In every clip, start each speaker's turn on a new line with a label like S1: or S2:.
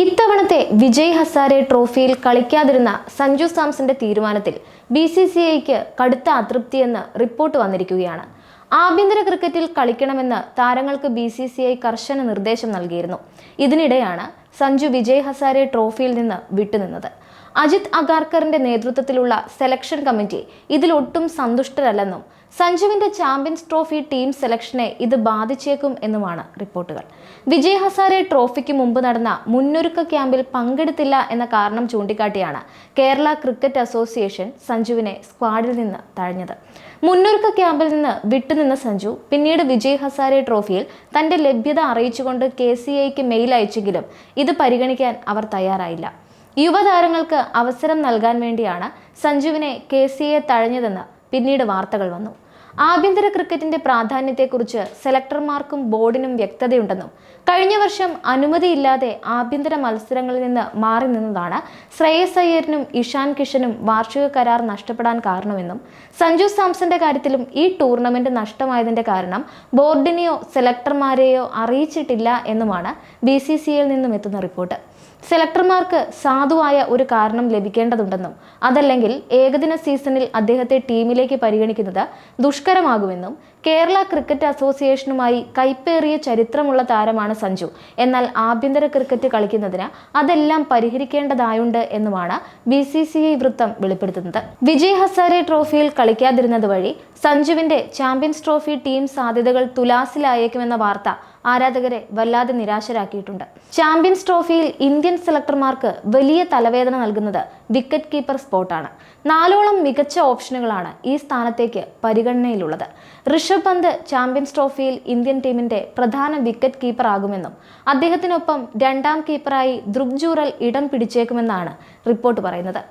S1: ഇത്തവണത്തെ വിജയ് ഹസാരെ ട്രോഫിയിൽ കളിക്കാതിരുന്ന സഞ്ജു സാംസന്റെ തീരുമാനത്തിൽ ബി സി സി ഐക്ക് കടുത്ത അതൃപ്തിയെന്ന് റിപ്പോർട്ട് വന്നിരിക്കുകയാണ്. ആഭ്യന്തര ക്രിക്കറ്റിൽ കളിക്കണമെന്ന് താരങ്ങൾക്ക് ബി സി സി ഐ കർശന നിർദ്ദേശം നൽകിയിരുന്നു. ഇതിനിടെയാണ് സഞ്ജു വിജയ് ഹസാരെ ട്രോഫിയിൽ നിന്ന് വിട്ടുനിന്നത്. അജിത് അഗാർക്കറിന്റെ നേതൃത്വത്തിലുള്ള സെലക്ഷൻ കമ്മിറ്റി ഇതിലൊട്ടും സന്തുഷ്ടരല്ലെന്നും സഞ്ജുവിന്റെ ചാമ്പ്യൻസ് ട്രോഫി ടീം സെലക്ഷനെ ഇത് ബാധിച്ചേക്കും എന്നുമാണ് റിപ്പോർട്ടുകൾ. വിജയ് ഹസാരെ ട്രോഫിക്ക് മുമ്പ് നടന്ന മുന്നൊരുക്ക ക്യാമ്പിൽ പങ്കെടുത്തില്ല എന്ന കാരണം ചൂണ്ടിക്കാട്ടിയാണ് കേരള ക്രിക്കറ്റ് അസോസിയേഷൻ സഞ്ജുവിനെ സ്ക്വാഡിൽ നിന്ന് തഴഞ്ഞത്. മുന്നൊരുക്ക ക്യാമ്പിൽ നിന്ന് വിട്ടുനിന്ന സഞ്ജു പിന്നീട് വിജയ് ഹസാരെ ട്രോഫിയിൽ തന്റെ ലഭ്യത അറിയിച്ചുകൊണ്ട് കെ സി ഐക്ക് മെയിൽ അയച്ചെങ്കിലും ഇത് പരിഗണിക്കാൻ അവർ തയ്യാറായില്ല. യുവതാരങ്ങൾക്ക് അവസരം നൽകാൻ വേണ്ടിയാണ് സഞ്ജുവിനെ കെ സി എ തഴഞ്ഞതെന്ന് പിന്നീട് വാർത്തകൾ വന്നു. ആഭ്യന്തര ക്രിക്കറ്റിന്റെ പ്രാധാന്യത്തെക്കുറിച്ച് സെലക്ടർമാർക്കും ബോർഡിനും വ്യക്തതയുണ്ടെന്നും കഴിഞ്ഞ വർഷം അനുമതിയില്ലാതെ ആഭ്യന്തര മത്സരങ്ങളിൽ നിന്ന് മാറി നിന്നതാണ് ശ്രേയസ് അയ്യറിനും ഇഷാൻ കിഷനും വാർഷിക കരാർ നഷ്ടപ്പെടാൻ കാരണമെന്നും സഞ്ജു സാംസന്റെ കാര്യത്തിലും ഈ ടൂർണമെന്റ് നഷ്ടമായതിന്റെ കാരണം ബോർഡിനെയോ സെലക്ടർമാരെയോ അറിയിച്ചിട്ടില്ല എന്നുമാണ് ബി സി സി നിന്നും എത്തുന്ന റിപ്പോർട്ട്. സെലക്ടർമാർക്ക് സാധുവായ ഒരു കാരണം ലഭിക്കേണ്ടതുണ്ടെന്നും അതല്ലെങ്കിൽ ഏകദിന സീസണിൽ അദ്ദേഹത്തെ ടീമിലേക്ക് പരിഗണിക്കുന്നത് ദുഷ്കരമാകുമെന്നും കേരള ക്രിക്കറ്റ് അസോസിയേഷനുമായി കൈപ്പേറിയ ചരിത്രമുള്ള താരമാണ് സഞ്ജു. എന്നാൽ ആഭ്യന്തര ക്രിക്കറ്റ് കളിക്കുന്നതിന് അതെല്ലാം പരിഹരിക്കേണ്ടതായുണ്ട് എന്നുമാണ് ബി സി സി ഐ വൃത്തം വെളിപ്പെടുത്തുന്നത്. വിജയ് ഹസാരെ ട്രോഫിയിൽ കളിക്കാതിരുന്നത് വഴി സഞ്ജുവിന്റെ ചാമ്പ്യൻസ് ട്രോഫി ടീം സാധ്യതകൾ തുലാസിലായേക്കുമെന്ന വാർത്ത ആരാധകരെ വല്ലാതെ നിരാശരാക്കിയിട്ടുണ്ട്. ചാമ്പ്യൻസ് ട്രോഫിയിൽ ഇന്ത്യൻ സെലക്ടർമാർക്ക് വലിയ തലവേദന നൽകുന്നത് വിക്കറ്റ് കീപ്പർ സ്പോട്ടാണ്. നാലോളം മികച്ച ഓപ്ഷനുകളാണ് ഈ സ്ഥാനത്തേക്ക് പരിഗണനയിലുള്ളത്. ഋഷഭ് പന്ത് ചാമ്പ്യൻസ് ട്രോഫിയിൽ ഇന്ത്യൻ ടീമിന്റെ പ്രധാന വിക്കറ്റ് കീപ്പർ ആകുമെന്നും അദ്ദേഹത്തിനൊപ്പം രണ്ടാം കീപ്പറായി ധ്രുവ് ജൂറൽ ഇടം പിടിച്ചേക്കുമെന്നാണ് റിപ്പോർട്ട് പറയുന്നത്.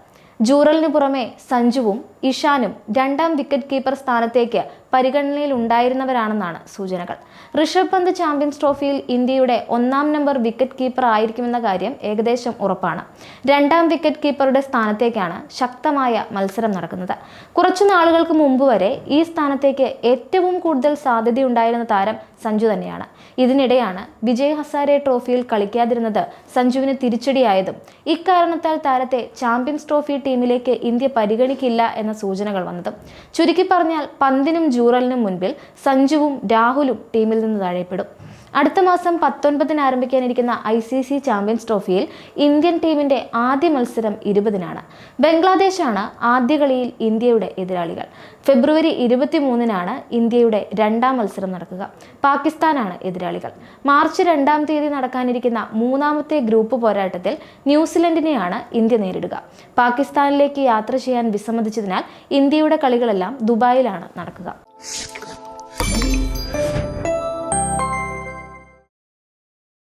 S1: ജൂറലിന് പുറമെ സഞ്ജുവും ഇഷാനും രണ്ടാം വിക്കറ്റ് കീപ്പർ സ്ഥാനത്തേക്ക് പരിഗണനയിൽ ഉണ്ടായിരുന്നവരാണെന്നാണ് സൂചനകൾ. ഋഷഭ് പന്ത് ചാമ്പ്യൻസ് ട്രോഫിയിൽ ഇന്ത്യയുടെ ഒന്നാം നമ്പർ വിക്കറ്റ് കീപ്പർ ആയിരിക്കുമെന്ന കാര്യം ഏകദേശം ഉറപ്പാണ്. രണ്ടാം വിക്കറ്റ് കീപ്പറുടെ സ്ഥാനത്തേക്കാണ് ശക്തമായ മത്സരം നടക്കുന്നത്. കുറച്ചു നാളുകൾക്ക് മുമ്പ് വരെ ഈ സ്ഥാനത്തേക്ക് ഏറ്റവും കൂടുതൽ സാധ്യതയുണ്ടായിരുന്ന താരം സഞ്ജു തന്നെയാണ്. ഇതിനിടെയാണ് വിജയ് ഹസാരെ ട്രോഫിയിൽ കളിക്കാതിരുന്നത് സഞ്ജുവിന് തിരിച്ചടിയായതും ഇക്കാരണത്താൽ താരത്തെ ചാമ്പ്യൻസ് ട്രോഫി ടീമിലേക്ക് ഇന്ത്യ പരിഗണിക്കില്ല എന്ന സൂചനകൾ വന്നതും. ചുരുക്കി പറഞ്ഞാൽ പന്തിനും ജൂറലിനും മുൻപിൽ സഞ്ജുവും രാഹുലും ടീമിൽ നിന്ന് താഴെപ്പെടും. അടുത്ത മാസം പത്തൊൻപതിന് ആരംഭിക്കാനിരിക്കുന്ന ഐ സി സി ചാമ്പ്യൻസ് ട്രോഫിയിൽ ഇന്ത്യൻ ടീമിന്റെ ആദ്യ മത്സരം ഇരുപതിനാണ്. ബംഗ്ലാദേശാണ് ആദ്യ കളിയിൽ ഇന്ത്യയുടെ എതിരാളികൾ. ഫെബ്രുവരി ഇരുപത്തിമൂന്നിനാണ് ഇന്ത്യയുടെ രണ്ടാം മത്സരം നടക്കുക. പാകിസ്ഥാനാണ് എതിരാളികൾ. മാർച്ച് രണ്ടാം തീയതി നടക്കാനിരിക്കുന്ന മൂന്നാമത്തെ ഗ്രൂപ്പ് പോരാട്ടത്തിൽ ന്യൂസിലൻഡിനെയാണ് ഇന്ത്യ നേരിടുക. പാകിസ്ഥാനിലേക്ക് യാത്ര ചെയ്യാൻ വിസമ്മതിച്ചതിനാൽ ഇന്ത്യയുടെ കളികളെല്ലാം ദുബായിലാണ് നടക്കുക. you